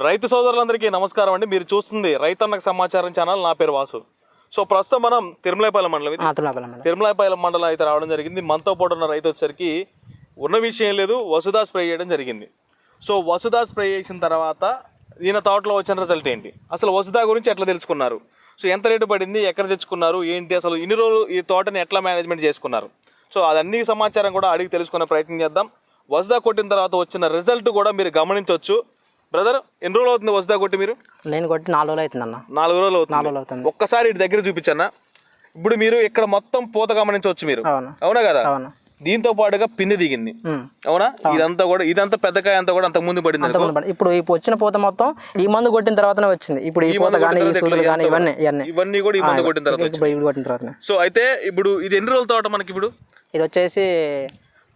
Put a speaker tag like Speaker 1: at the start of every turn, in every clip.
Speaker 1: రైతు సోదరులందరికీ నమస్కారం అండి. మీరు చూస్తుంది రైతన్నకు సమాచారం ఛానల్. నా పేరు వాసు. సో ప్రస్తుతం మనం తిరుమలాయపాలెం మండలం తిరుమలాయపాలెం మండలం. అయితే రావడం జరిగింది. మనతో పాటు ఉన్న రైతు వచ్చేసరికి ఉన్న విషయం లేదు. వసుదా స్ప్రే చేయడం జరిగింది. సో వసుదా స్ప్రే చేసిన తర్వాత ఈయన తోటలో వచ్చిన రిజల్ట్ ఏంటి? అసలు వసుదా గురించి ఎట్లా తెలుసుకున్నారు? సో ఎంత రేటు పడింది? ఎక్కడ తెచ్చుకున్నారు? ఏంటి? అసలు ఇన్ని రోజులు ఈ తోటని ఎట్లా మేనేజ్మెంట్ చేసుకున్నారు? సో అదన్నీ సమాచారం కూడా అడిగి తెలుసుకునే ప్రయత్నం చేద్దాం. వసుదా కొట్టిన తర్వాత వచ్చిన రిజల్ట్ కూడా మీరు గమనించవచ్చు బ్రదర్ ఎన్ని రోజులు అవుతుంది వసుదా కొట్టి మీరు?
Speaker 2: నేను కొట్టి నాలుగు రోజులు అవుతుంది అన్న
Speaker 1: నాలుగు రోజులు
Speaker 2: నాలుగు
Speaker 1: అవుతుంది
Speaker 2: రోజులు అవుతుంది.
Speaker 1: ఒక్కసారి ఇటు దగ్గర చూపించన్నా. ఇప్పుడు మీరు ఇక్కడ మొత్తం పూత గమనించవచ్చు మీరు.
Speaker 2: అవును.
Speaker 1: కదా? దీంతో పాటుగా పిన్ని దిగింది. అవునా? ఇదంతా కూడా ఇదంతా పెద్దకాయ అంతా కూడా అంత ముందు పడింది
Speaker 2: ఇప్పుడు వచ్చిన పూత మొత్తం ఈ మందు కొట్టిన తర్వాతనే వచ్చింది. ఇప్పుడు ఈ పూత కానీ ఇవన్నీ ఇవన్నీ.
Speaker 1: ఇవన్నీ కూడా ఈ మందు కొట్టిన తర్వాత
Speaker 2: కొట్టిన తర్వాతనే.
Speaker 1: సో అయితే ఇప్పుడు ఇది ఎన్ని రోజుల తోట మనకి ఇప్పుడు
Speaker 2: ఇది వచ్చేసి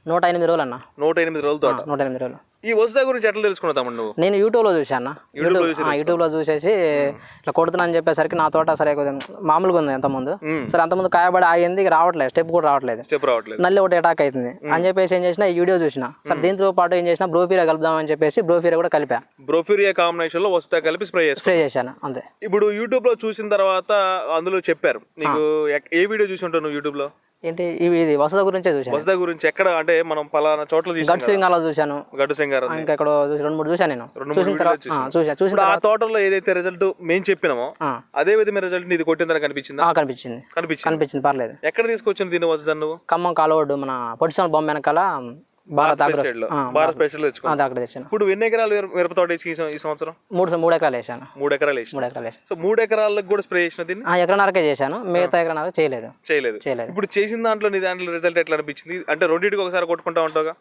Speaker 2: నూట ఎనిమిది రోజులు అన్న.
Speaker 1: నూట ఎనిమిది రోజుల తోట.
Speaker 2: నూట ఎనిమిది రోజులు.
Speaker 1: ఈ వసుదా గురించి ఎట్లా తెలుసుకున్నావు నువ్వు?
Speaker 2: నేను యూట్యూబ్లో చూశాను యూట్యూబ్ యూట్యూబ్లో చూసేసి ఇట్లా కొడుతున్నా అని చెప్పేసరికి నా తోట సరే కొద్దిగా మామూలుగా ఉంది అంతకుముందు. సరే అంతకుముందు కాయబడి ఆగింది ఇక రావట్లేదు స్టెప్ కూడా రావట్లేదు.
Speaker 1: స్టెప్ రావట్లేదు.
Speaker 2: నల్లి ఒకటి అటాక్ అవుతుంది. అని చెప్పేసి ఏం చేసిన ఈ వీడియో చూసిన. సరే దీంతో పాటు ఏం చేసిన బ్రోపీరా కలుపుదామని చెప్పేసి బ్రోపీరా కూడా కలిపా.
Speaker 1: బ్రోఫ్యూరియా కాంబినేషన్లో వస్తా కలిపి స్ప్రే
Speaker 2: స్ప్రే చేశాను అంతే.
Speaker 1: ఇప్పుడు యూట్యూబ్లో చూసిన తర్వాత అందులో చెప్పారు. నీకు ఏ వీడియో చూసి ఉంటావు నువ్వు యూట్యూబ్లో
Speaker 2: ఏంటి? ఇవి ఇది వసద గురించే చూశాను.
Speaker 1: వసుదా గురించి ఎక్కడ అంటే మనం పలానా చోట్ల తీసుకున్నాం
Speaker 2: గట్ సింగాలో చూశాను.
Speaker 1: గడ్డు సింగారం
Speaker 2: ఇంకా ఇక్కడ రెండు మూడు చూశాను నేను.
Speaker 1: రెండు మూడు
Speaker 2: చూసిన తర్వాత ఆ, చూసా చూసిన
Speaker 1: ఇప్పుడు ఆ తోటలో ఏదైతే రిజల్ట్ మేము చెప్పినామో
Speaker 2: ఆ.
Speaker 1: అదే విధమైన రిజల్ట్ నీది కొట్టిందని కనిపించిందా?
Speaker 2: ఆ, కనిపించింది.
Speaker 1: కనిపించింది.
Speaker 2: కనిపించింది పర్లేదు.
Speaker 1: ఎక్కడ తీసుకొచ్చిన దీని నువ్వు
Speaker 2: ఖమ్మం కాలువడ్డు మన పొడిసిన బొమ్మ వెనకాల భారత్ సైడ్లో
Speaker 1: భారత్ తెచ్చుకో
Speaker 2: అక్కడ తెచ్చాను.
Speaker 1: ఇప్పుడు ఎన్ని ఎకరాలు మిరప- మిరప తోట వేసి ఈ సంవత్సరం?
Speaker 2: మూడు మూడు ఎకరాలు వేసాను.
Speaker 1: మూడు ఎకరాలు వేసి
Speaker 2: మూడు ఎకరాలు
Speaker 1: సో మూడు ఎకరాలకు కూడా స్ప్రే చేసిన దీన్ని?
Speaker 2: ఎకరన్నరకే చేశాను. మిగతా ఎకరన్నర చేయలేదు.
Speaker 1: చేయలేదు.
Speaker 2: చేయలేదు.
Speaker 1: ఇప్పుడు చేసిన దాంట్లో నీ దాంట్లో రిజల్ట్ ఎట్లా అనిపించింది? అంటే రెండింటికి ఒకసారి కొట్టుకుంటా ఉంటావుగా?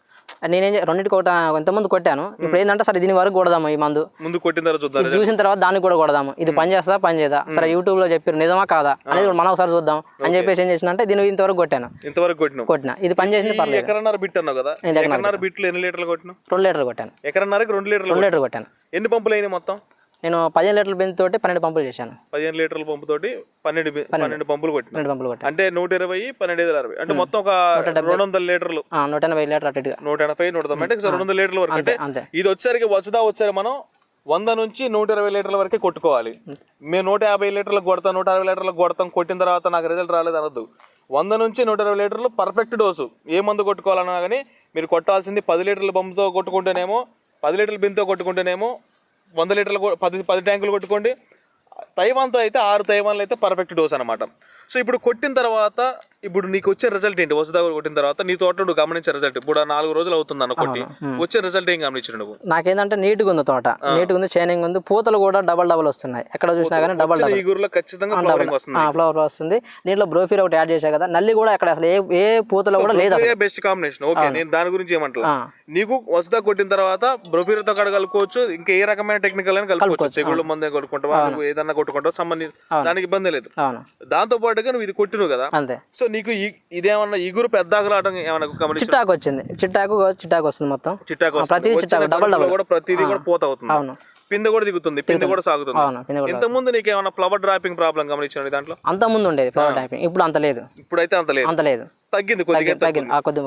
Speaker 2: నేనేం రెండింటికి ఒకటి ఇంతకుముందు కొట్టాను. ఇప్పుడు ఏంటంటే సరే దీని వరకు కొడదాము ఈ మందు.
Speaker 1: ముందు కొట్టిన తర్వాత చూద్దాం
Speaker 2: చూసిన తర్వాత దానికి కూడా కొడదాము. ఇది పని చేస్తా పని చేద్దా సరే యూట్యూబ్లో చెప్పారు నిజమా కాదా? అనేది మనం ఒకసారి చూద్దాం. అని చెప్పేసి ఏం చేసిన అంటే దీని ఇంతవరకు కొట్టాను.
Speaker 1: ఇంతవరకు కొట్టినావు.
Speaker 2: కొట్టిన. ఇది పని చేసింది పర్లేదు.
Speaker 1: ఎకరన్నర బిట్ అన్నావు కదా?
Speaker 2: ఎకరన్నర
Speaker 1: బిట్లు ఎన్ని లీటర్లు కొట్టినావు?
Speaker 2: రెండు లీటర్లు కొట్టాను.
Speaker 1: ఎకరన్నరకి రెండు లీటర్లు
Speaker 2: రెండు. లీటర్లు కొట్టాను.
Speaker 1: ఎన్ని పంపులు అయినాయి మొత్తం?
Speaker 2: నేను పదిహేను లీటర్ల బెంచ్ తోటి పన్నెండు పంపులు చేశాను.
Speaker 1: పదిహేను లీటర్ల పంపు తోటి పన్నెండు పన్నెండు. పంపులు కొట్టినావు.
Speaker 2: పన్నెండు పంపులు కొట్టాను.
Speaker 1: అంటే నూట ఇరవై పన్నెండు ఐదు అరవై. అంటే మొత్తం ఒక రెండు వందల లీటర్లు.
Speaker 2: నూట ఎనభై లీటర్ అటు
Speaker 1: నూట ఎనభై నూట తొంభై. అంటే రెండు వందల లీటర్ల వరకు. అంటే ఇది వచ్చేసరికి వచ్చదా వచ్చారు మనం వంద నుంచి నూట ఇరవై లీటర్ల వరకే కొట్టుకోవాలి. మేము నూట యాభై లీటర్లకు కొడతాం నూట అరవై లీటర్లకు కొడతాం కొట్టిన తర్వాత నాకు రిజల్ట్ రాలేదు అనొద్దు. వంద నుంచి నూట ఇరవై లీటర్లు పర్ఫెక్ట్ డోసు ఏ మందు కొట్టుకోవాలన్నా కానీ మీరు కొట్టాల్సింది పది లీటర్ల బొమ్మతో కొట్టుకుంటేనేమో పది లీటర్ల బింతో కొట్టుకుంటేనేమో వంద లీటర్లు పది పది ట్యాంకులు కొట్టుకోండి. తైవాన్తో అయితే ఆరు తైవాన్లు అయితే పర్ఫెక్ట్ డోస్ అనమాట సో ఇప్పుడు కొట్టిన తర్వాత ఇప్పుడు నీకు వచ్చే రిజల్ట్ ఏంటి? వసుదా కొట్టిన తర్వాత నీ తోట నువ్వు గమనించే రిజల్ట్ ఇప్పుడు నాలుగు రోజులు అవుతుంది అన్న కొట్టి వచ్చే రిజల్ట్ ఏం గమనించిన నువ్వు?
Speaker 2: నాకేంటంటే నీట్గా ఉంది తోట. నీట్గా ఉంది షైనింగ్ ఉంది పూతలు కూడా డబల్ డబల్ వస్తున్నాయి. ఎక్కడ చూసినా కానీ డబల్ డబల్
Speaker 1: ఈ గురిలో ఖచ్చితంగా ఫ్లవరింగ్ వస్తుంది.
Speaker 2: ఫ్లవర్ వస్తుంది. దీంట్లో బ్రోఫీర్ ఒకటి యాడ్ చేశా కదా నల్లి కూడా అక్కడ అసలు ఏ ఏ పూతలో కూడా లేదు అసలు.
Speaker 1: బెస్ట్ కాంబినేషన్ ఓకే నేను దాని గురించి ఏమంటా. నీకు వసుదా కొట్టిన తర్వాత బ్రొఫీరతో కూడా కలుపుకోవచ్చు. ఇంకా ఏ రకమైన టెక్నికల్ అని కలుపుకోవచ్చు. తెగుళ్ళు మందే కొట్టుకుంటావా? నువ్వు ఏదన్నా కొట్టుకుంటావు? సంబంధించి దానికి ఇబ్బంది లేదు. దాంతో పాటుగా నువ్వు ఇది కొట్టినవు కదా?
Speaker 2: అంతే.
Speaker 1: సో నీకు ఇదేమన్నా ఇగురు ఏమన్నా గమనించి
Speaker 2: చిట్టాకు వచ్చింది. చిట్టాకు చిట్టాకు వస్తుంది మొత్తం.
Speaker 1: చిట్టాకు.
Speaker 2: ప్రతిదీ చిట్టాకు, డబల్ డబల్.
Speaker 1: కూడా ప్రతిదీ కూడా పోత అవుతుంది.
Speaker 2: అవును.
Speaker 1: పిందె కూడా దిగుతుంది పిందె కూడా సాగుతుంది. ఇంత ముందు నీకు ఏమన్నా ఫ్లవర్ డ్రాపింగ్ ప్రాబ్లం గమనించండి దాంట్లో?
Speaker 2: అంత ముందు ఉండేది ఫ్లవర్ టైపింగ్ ఇప్పుడు అంత లేదు.
Speaker 1: ఇప్పుడైతే అంత లేదు.
Speaker 2: అంత లేదు.
Speaker 1: తగ్గింది కొద్దిగా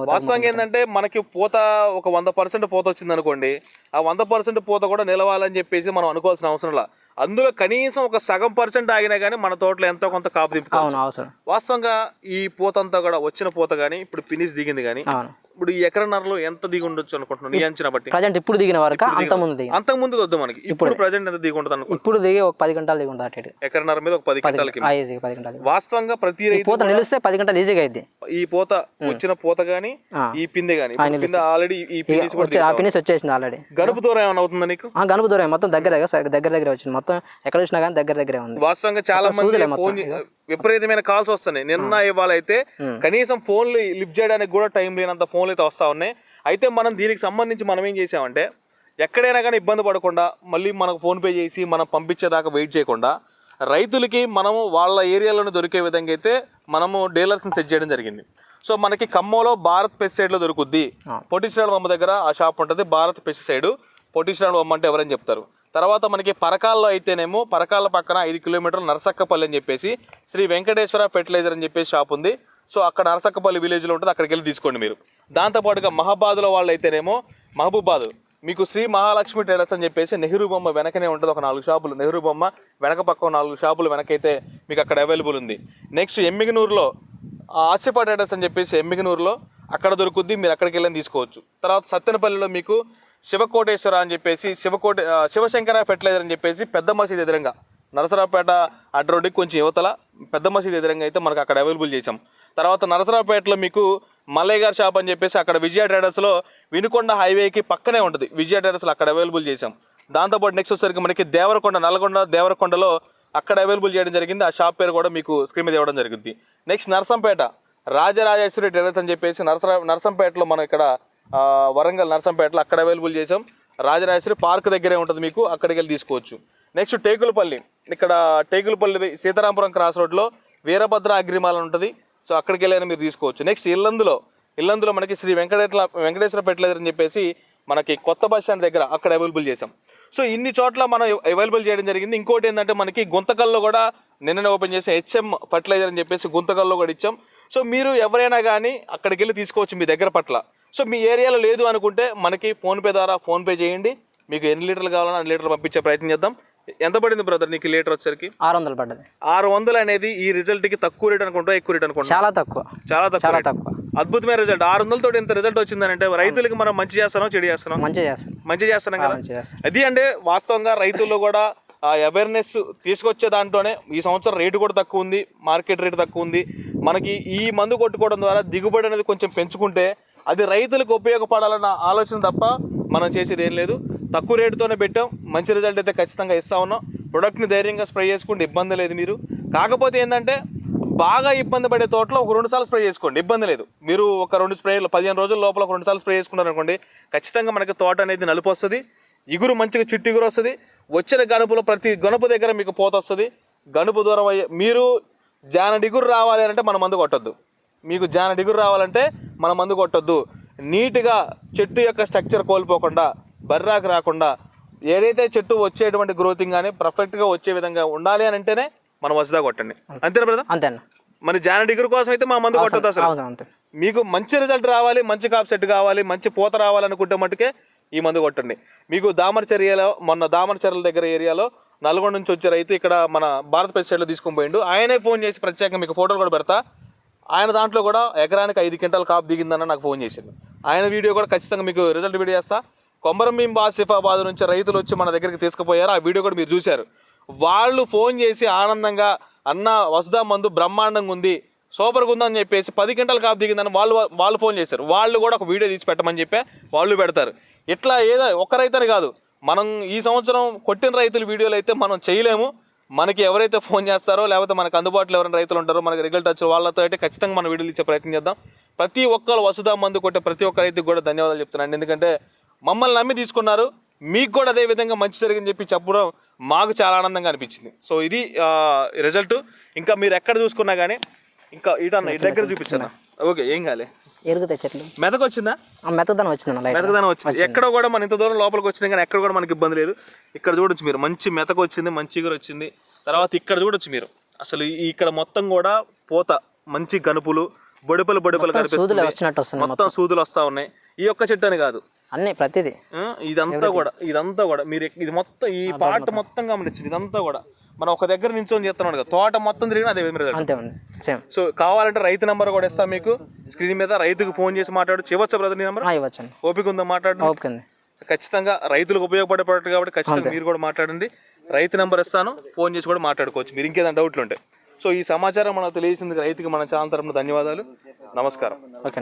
Speaker 1: వాస్తవంగా ఏంటంటే మనకి పూత ఒక వంద పర్సెంట్ పూత వచ్చింది అనుకోండి ఆ వంద పర్సెంట్ పూత కూడా నిలవాలని చెప్పేసి మనం అనుకోవాల్సిన అవసరం లా. అందులో కనీసం ఒక సగం పర్సెంట్ ఆగినా కానీ మన తోటలో ఎంతో కొంత కాపు
Speaker 2: అవసరం.
Speaker 1: వాస్తవంగా ఈ పూత అంతా కూడా వచ్చిన పూత కానీ ఇప్పుడు ఫినిష్ దిగింది కానీ ఇప్పుడు ఈ ఎకరన్నరలో ఎంత దిగి ఉండొచ్చు అనుకుంటున్నాను నీ అంచనా బట్టి.
Speaker 2: ప్రజెంట్ ఇప్పుడు దిగిన వరకు అంత ముందు
Speaker 1: అంతకు ముందు వద్దు మనకి. ఇప్పుడు ప్రజెంట్ ఎంత దిగి ఉంటుంది అనుకో.
Speaker 2: ఇప్పుడు దిగి ఒక పది గంటలు దిగి ఉంటుంది
Speaker 1: ఎకరన్నర మీద ఒక పది
Speaker 2: ఈజీగా పది గంటలు.
Speaker 1: వాస్తవంగా ప్రతి రైతు
Speaker 2: పూత నిలిస్తే పది గంటలు ఈజీగా అయింది
Speaker 1: ఈ పూత వచ్చిన పూత గానీ. ఈ పిందె గానీ. పిందె ఆల్రెడీ ఈ ఫినిష్
Speaker 2: వచ్చేసింది ఆల్రెడీ
Speaker 1: గనుపు దూరం ఏమైనా అవుతుందా నీకు?
Speaker 2: ఆ గనుపు దూరం మొత్తం దగ్గర దగ్గర దగ్గర దగ్గర వచ్చింది. మొత్తం ఎక్కడ చూసినా కానీ దగ్గర దగ్గరే ఉంది.
Speaker 1: వాస్తవంగా చాలా మంది. ఫోన్ విపరీతమైన కాల్స్ వస్తున్నాయి. నిన్న ఇవాళ అయితే కనీసం ఫోన్లు లిఫ్ట్ చేయడానికి కూడా టైం లేనంత ఫోన్లు అయితే వస్తా ఉన్నాయి. అయితే మనం దీనికి సంబంధించి మనం ఏం చేసామంటే ఎక్కడైనా కానీ ఇబ్బంది పడకుండా మళ్ళీ మనకు ఫోన్ పే చేసి మనం పంపించేదాకా వెయిట్ చేయకుండా రైతులకి మనము వాళ్ళ ఏరియాలోనే దొరికే విధంగా అయితే మనము డీలర్స్ని సెట్ చేయడం జరిగింది. సో మనకి ఖమ్మంలో భారత్ పెస్టిసైడ్లో దొరుకుద్ది. పొట్టిశ్రాడు బొమ్మ దగ్గర ఆ షాప్ ఉంటుంది భారత్ పెస్టిసైడ్. పొట్టిశ్రాడు బొమ్మ అంటే ఎవరని చెప్తారు? తర్వాత మనకి పరకాల్లో అయితేనేమో పరకాల పక్కన ఐదు కిలోమీటర్లు నరసక్కపల్లి అని చెప్పేసి శ్రీ వెంకటేశ్వర ఫెర్టిలైజర్ అని చెప్పేసి షాప్ ఉంది. సో అక్కడ అరసక్కపల్లి విలేజ్లో ఉంటుంది అక్కడికి వెళ్ళి తీసుకోండి మీరు. దాంతోపాటుగా మహాబాద్లో వాళ్ళు అయితేనేమో మహబూబాద్. మీకు శ్రీ మహాలక్ష్మి టైలర్స్ అని చెప్పేసి నెహ్రూ బొమ్మ వెనకనే ఉంటుంది ఒక నాలుగు షాపులు. నెహ్రూ బొమ్మ వెనక పక్క నాలుగు షాపులు వెనకైతే మీకు అక్కడ అవైలబుల్ ఉంది. నెక్స్ట్ ఎమ్మిగనూరులో ఆసిఫా టైలర్స్ అని చెప్పేసి ఎమ్మిగనూరులో అక్కడ దొరుకుద్ది మీరు అక్కడికి వెళ్ళి తీసుకోవచ్చు. తర్వాత సత్తెనపల్లిలో మీకు శివకోటేశ్వర అని చెప్పేసి శివకోట శివశంకర ఫెర్టిలైజర్ అని చెప్పేసి పెద్ద మసీద్ ఎదురంగా నరసరావుపేట అడ్రోడ్కి కొంచెం యువతల పెద్ద మసీద్ ఎదురంగా అయితే మనకు అక్కడ అవైలబుల్ చేసాం తర్వాత నరసరావుపేటలో మీకు మల్లయ్య గారి షాప్ అని చెప్పేసి అక్కడ విజయ ట్రేడర్స్లో వినుకొండ హైవేకి పక్కనే ఉంటుంది. విజయ ట్రేడర్స్లో అక్కడ అవైలబుల్ చేసాం దాంతోపాటు నెక్స్ట్ వచ్చేసరికి మనకి దేవరకొండ నల్గొండ దేవరకొండలో అక్కడ అవైలబుల్ చేయడం జరిగింది. ఆ షాప్ పేరు కూడా మీకు స్క్రీన్ మీద ఇవ్వడం జరిగింది నెక్స్ట్ నర్సంపేట రాజరాజేశ్వరి ట్రేడర్స్ అని చెప్పేసి నరసరా నర్సంపేటలో మనం ఇక్కడ వరంగల్ నర్సంపేటలో అక్కడ అవైలబుల్ చేసాం రాజరాజేశ్వరి పార్క్ దగ్గరే ఉంటుంది మీకు అక్కడికి వెళ్ళి తీసుకోవచ్చు. నెక్స్ట్ టేకులపల్లి ఇక్కడ టేకులపల్లి సీతారాంపురం క్రాస్ రోడ్లో వీరభద్ర అగ్రిమాల్ ఉంటుంది. సో అక్కడికి వెళ్ళైనా మీరు తీసుకోవచ్చు. నెక్స్ట్ ఇల్లందులో ఇల్లందులో మనకి శ్రీ వెంకటేశ్వర వెంకటేశ్వర ఫెర్టిలైజర్ అని చెప్పేసి మనకి కొత్త బస్ స్టాండ్ దగ్గర అక్కడ అవైలబుల్ చేసాం సో ఇన్ని చోట్ల మనం అవైలబుల్ చేయడం జరిగింది. ఇంకోటి ఏంటంటే మనకి గుంతకల్లో కూడా నిన్ననే ఓపెన్ చేసి హెచ్ఎం ఫర్టిలైజర్ అని చెప్పేసి గుంతకల్లో కూడా ఇచ్చాం. సో మీరు ఎవరైనా కానీ అక్కడికి వెళ్ళి తీసుకోవచ్చు మీ దగ్గర పట్ల. సో మీ ఏరియాలో లేదు అనుకుంటే మనకి ఫోన్పే ద్వారా ఫోన్పే చేయండి. మీకు ఎన్ని లీటర్లు కావాలన్నా అన్ని లీటర్లు పంపించే ప్రయత్నం చేద్దాం. ఎంత పడింది బ్రదర్ నీకు లీటర్ వచ్చరికి
Speaker 2: ఆరు వందలు పడ్డది.
Speaker 1: ఆరు వందలు అనేది ఈ రిజల్ట్కి తక్కువ రేట్ అనుకుంటా ఎక్కువ రేట్ అనుకుంటా?
Speaker 2: చాలా తక్కువ.
Speaker 1: చాలా తక్కువ.
Speaker 2: తక్కువ.
Speaker 1: అద్భుతమైన రిజల్ట్ ఆరు వందలతో ఇంత రిజల్ట్ వచ్చిందంటే రైతులకి మనం మంచి చేస్తున్నాం చెడు చేస్తున్నాం
Speaker 2: మంచిగా చేస్తాను
Speaker 1: మంచి చేస్తున్నాం కదా? అది అంటే వాస్తవంగా రైతుల్లో కూడా ఆ అవేర్నెస్ తీసుకొచ్చే దాంట్లోనే ఈ సంవత్సరం రేటు కూడా తక్కువ ఉంది మార్కెట్ రేటు తక్కువ ఉంది. మనకి ఈ మందు కొట్టుకోవడం ద్వారా దిగుబడి అనేది కొంచెం పెంచుకుంటే అది రైతులకు ఉపయోగపడాలన్న ఆలోచన తప్ప మనం చేసేది ఏం లేదు. తక్కువ రేటుతోనే పెట్టాం. మంచి రిజల్ట్ అయితే ఖచ్చితంగా ఇస్తా ఉన్నాం. ప్రొడక్ట్ని ధైర్యంగా స్ప్రే చేసుకుంటే ఇబ్బంది లేదు మీరు. కాకపోతే ఏంటంటే బాగా ఇబ్బంది పడే తోటలో ఒక రెండు సార్లు స్ప్రే చేసుకోండి ఇబ్బంది లేదు. మీరు ఒక రెండు స్ప్రేలు పదిహేను రోజుల లోపల ఒక రెండు సార్లు స్ప్రే చేసుకున్నారు అనుకోండి ఖచ్చితంగా మనకి తోట అనేది నలుపు వస్తుంది. ఇగురు మంచిగా చిట్టు ఇగురు వస్తుంది. వచ్చిన గనుపులో ప్రతి గనుపు దగ్గర మీకు పోత వస్తుంది. గనుపు దూరం అయ్యే మీరు జానడిగురు రావాలి అంటే మన మందు కొట్టొద్దు. మీకు జానడిగురు రావాలంటే మన మందు కొట్టద్దు. నీట్గా చెట్టు యొక్క స్ట్రక్చర్ కోల్పోకుండా బర్రాకు రాకుండా ఏదైతే చెట్టు వచ్చేటువంటి గ్రోతింగ్ కానీ పర్ఫెక్ట్గా వచ్చే విధంగా ఉండాలి అని అంటేనే మనం వసదా కొట్టండి. అంతేనా బ్రదర్?
Speaker 2: అంతే అన్న
Speaker 1: మరి జానడిగురు కోసం అయితే మా మందు కొట్టొద్దు అసలు. మీకు మంచి రిజల్ట్ రావాలి మంచి కాప్ సెట్ కావాలి మంచి పూత రావాలనుకుంటే మటుకే ఈ మందు కొట్టండి. మీకు దామరచర్యలో మొన్న దామరచర్యల దగ్గర ఏరియాలో నల్గొండ నుంచి వచ్చే రైతు ఇక్కడ మన భారత పెస్టిసైడ్లో తీసుకొని పోయిండు. ఆయనే ఫోన్ చేసి ప్రత్యేకంగా మీకు ఫోటోలు కూడా పెడతా. ఆయన దాంట్లో కూడా ఎకరానికి ఐదు క్వింటాల్ కాపు దిగిందన్న నాకు ఫోన్ చేసిండు. ఆయన వీడియో కూడా ఖచ్చితంగా మీకు రిజల్ట్ వీడియో చేస్తా. కొమరంభీం ఆసిఫాబాద్ నుంచి రైతులు వచ్చి మన దగ్గరికి తీసుకుపోయారు. ఆ వీడియో కూడా మీరు చూశారు. వాళ్ళు ఫోన్ చేసి ఆనందంగా అన్న వసుదా మందు బ్రహ్మాండంగా ఉంది సూపర్గా ఉందని చెప్పేసి పది గంటలు కాపు దిగిందని వాళ్ళు వాళ్ళు ఫోన్ చేశారు. వాళ్ళు కూడా ఒక వీడియో తీసి పెట్టమని చెప్పి వాళ్ళు పెడతారు. ఇట్లా ఏదో ఒక రైతని కాదు. మనం ఈ సంవత్సరం కొట్టిన రైతుల వీడియోలు అయితే మనం చేయలేము. మనకి ఎవరైతే ఫోన్ చేస్తారో లేకపోతే మనకు అందుబాటులో ఎవరైనా రైతులు ఉంటారో మనకి రెగ్యులర్ వచ్చే వాళ్ళతో అయితే ఖచ్చితంగా మనం వీడియోలు ఇచ్చే ప్రయత్నం చేద్దాం. ప్రతి ఒక్కరు వసుదా మందు కొట్టే ప్రతి ఒక్క రైతుకు కూడా ధన్యవాదాలు చెప్తున్నాను. ఎందుకంటే మమ్మల్ని నమ్మి తీసుకున్నారు. మీకు కూడా అదే విధంగా మంచి జరిగిందని చెప్పి చెప్పడం మాకు చాలా ఆనందంగా అనిపించింది. సో ఇది రిజల్ట్ ఇంకా మీరు ఎక్కడ చూసుకున్నా కానీ ఇంకా ఇటన్న ఇటు దగ్గర చూపించాను? ఓకే ఏం కాలే.
Speaker 2: ఎరుగుతాయి చెట్లు.
Speaker 1: మెదకు వచ్చిందా
Speaker 2: వచ్చిందన్న లైట్
Speaker 1: మెతకదనం వచ్చింది. ఎక్కడ కూడా మన ఇంత దూరం లోపలికి వచ్చినా కానీ ఎక్కడ కూడా మనకి ఇబ్బంది లేదు. ఇక్కడ చూడొచ్చు మీరు మంచి మెతక వచ్చింది మంచి ఇగురు వచ్చింది. తర్వాత ఇక్కడ చూడొచ్చు మీరు. అసలు ఇక్కడ మొత్తం కూడా పూత మంచి గనుపులు బొడిపలు బొడిపలు కనిపిస్తుంది. మొత్తం. సూదులు వస్తా ఉన్నాయి. ఈ ఒక్క చెట్టు అని కాదు.
Speaker 2: అన్ని ప్రతిదీ.
Speaker 1: ఇదంతా కూడా ఇదంతా కూడా. మీరు ఇది మొత్తం ఈ పార్ట్ మొత్తం. గమనించింది ఇదంతా కూడా. మనం ఒక దగ్గర నించొని చేస్తున్నాడు కదా తోట మొత్తం తిరిగిన అదే
Speaker 2: అంతే ఉంది సేమ్
Speaker 1: సో కావాలంటే రైతు నెంబర్ కూడా ఇస్తాం మీకు. స్క్రీన్ మీద రైతుకు ఫోన్ చేసి మాట్లాడు. చివచ్చా బ్రదర్ నీ నెంబర్? ఓపిక ఉందా మాట్లాడు ఖచ్చితంగా రైతులకు ఉపయోగపడే ప్రోడక్ట్ కాబట్టి ఖచ్చితంగా మీరు కూడా మాట్లాడండి. రైతు నెంబర్ ఇస్తాను ఫోన్ చేసి కూడా మాట్లాడుకోవచ్చు. మీరు ఇంకేదైనా డౌట్లు ఉంటాయి సో ఈ సమాచారం మనకు తెలియజేసింది రైతుకి మన ఛానల్ తరపున ధన్యవాదాలు. నమస్కారం.
Speaker 2: ఓకే